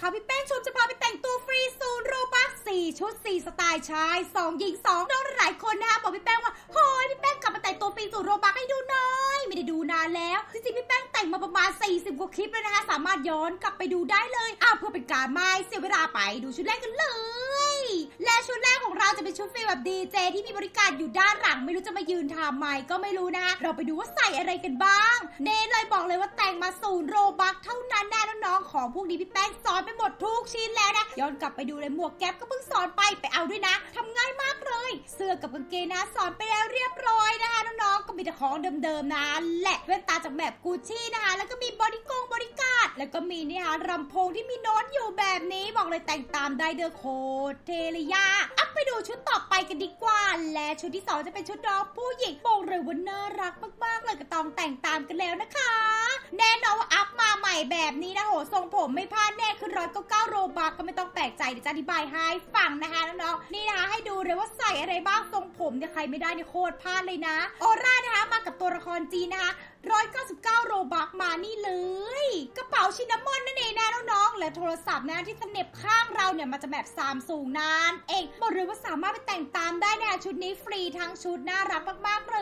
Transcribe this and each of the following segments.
นะคะ พี่แป้งชมจะพาไปแต่งตัวฟรีศูนย์โรบักสี่ชุดสี่สไตล์ชายสองหญิงสองน้องหลายคนนะคะบอกพี่แป้งว่าโฮ้ยพี่แป้งกลับมาแต่งตัวฟรีศูนย์โรบักให้ดูหน่อยไม่ได้ดูนานแล้วจริงๆพี่แป้งแต่งมาประมาณ 40กว่าคลิปแล้วนะคะ สามารถย้อนกลับไปดูได้เลยอ้าวเพื่อเป็นการไม่เสียเวลาไปดูชุดแรกกันเลยและชุดแรกของเราจะเป็นชุดฟรีแบบดีเจที่มีบริการอยู่ด้านหลังไม่รู้จะมายืนทำไมก็ไม่รู้นะคะเราไปดูว่าใส่อะไรกันบ้าง เนเลยบอกเลยว่าแต่งมาศูนย์โรบักเท่านั้น ของพวกนี้พี่แป้งสอนไปหมดทุกชิ้นแล้วนะ ย้อนกลับไปดูเลยหมวกแก๊ปก็เพิ่งสอนไปไปเอาด้วยนะทำง่ายมากเลย เสื้อกับกางเกงนะสอนไปแล้วเรียบร้อยนะคะน้องๆก็มีแต่ของเดิมๆนะแหละแว่นตาจากแบบกูชี่นะคะแล้วก็มีบอดี้กงบอดี้การ์ดแล้วก็มีนี่ค่ะลำโพงที่มีโน้ตอยู่แบบนี้บอกเลยแต่งตามได้เดอโคเทเลยาอัพไปดูชุดต่อไปกันดีกว่า และชุดที่สองจะเป็นชุดน้องผู้หญิงบอกเลยว่าน่ารักมากๆเลยก็ต้องแต่งตามกันแล้วนะคะ แน่นอนว่าอัพ แบบนี้นะโหทรงผมไม่พลาดแน่คือร้อยเก้าเก้าโรบักก็ไม่ต้อง ลกใจเดี๋ยวจะอธิบายให้ฟังนะคะน้องๆนี่นะคะให้ดูเลยว่าใส่อะไรบ้างทรงผมเนี่ยใครไม่ได้เนี่ยโคตรพลาดเลยนะออร่านะคะมากับตัวละครจีนนะคะ199 โรบักมานี่เลย กระเป๋าชินามอนนั่นเองนะน้องๆ และโทรศัพท์นะที่สเน็บข้างเราเนี่ยมันจะแบบซามสูงนานเองบอกเลยว่าสามารถไปแต่งตามได้นะชุดนี้ฟรีทั้งชุดน่ารักมากๆเล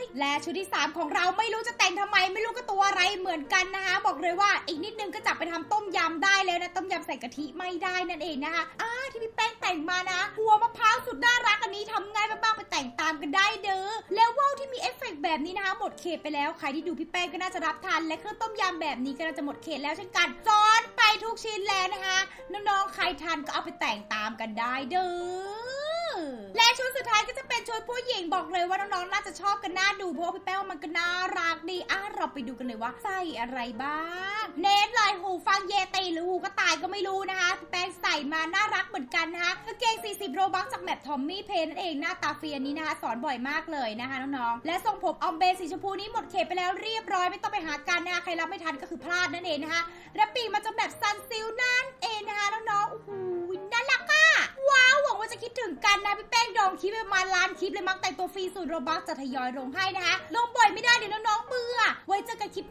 ย และชุดที่ 3 ของเราไม่รู้จะแต่งทำไมไม่รู้ก็ตัวอะไรเหมือนกันนะคะ บอกเลยว่าอีกนิดนึงก็จับไปทำต้มยำได้แล้วนะต้มยำใส่กะทิไม่ได้นั่นเองนะคะอ่าที่พี่แป้งแต่งมานะหัวมะพร้าวสุดน่ารักอันนี้ทำง่ายมากๆไปแต่งตามกันได้เด้อแล้วว่าวที่มีเอฟเฟกต์แบบนี้นะคะหมดเขตไปแล้วใครที่ดูพี่แป้งก็น่าจะรับทัน และเครื่องต้มยำแบบนี้ก็น่าจะหมดเขตแล้วเช่นกันซ้อนไปทุกชิ้นแล้วนะคะน้องๆใครทันก็เอาไปแต่งตามกันได้เด้อ และชุดสุดท้ายก็จะเป็นชุดผู้หญิงบอกเลยว่าน้องๆน่าจะชอบกันน่าดูเพราะว่าพี่แป้งว่ามันก็น่ารักดีอะเราไปดูกันเลยว่าใส่อะไรบ้าง เน้นเลยหูฟังเยตีหรือหูกระต่ายก็ไม่รู้นะคะพี่แป้งใส่มาน่ารักเหมือนกันนะคะกางเกง 40 โรบักจากแมททอมมี่เพนนั่นเองหน้าตาเฟียนนี้นะคะสอนบ่อยมากเลยนะคะน้องๆและทรงผมออมเบสีชมพูนี้หมดเขตไปแล้วเรียบร้อยไม่ต้องไปหากันนะคะใครรับไม่ทันก็คือพลาดนั่นเองนะคะและปีกมาจากแบบซันซิลนั่นเองนะคะน้องๆโอ้โห กันนะพี่แป้งดองคลิปไประมาณล้านคลิปเลยมั้งแต่งตัวฟรีสูตรโรบักจะทยอยลงให้นะคะลงบ่อยไม่ได้เดี๋ยวน้องๆเบื่อไว้เจอกันคลิป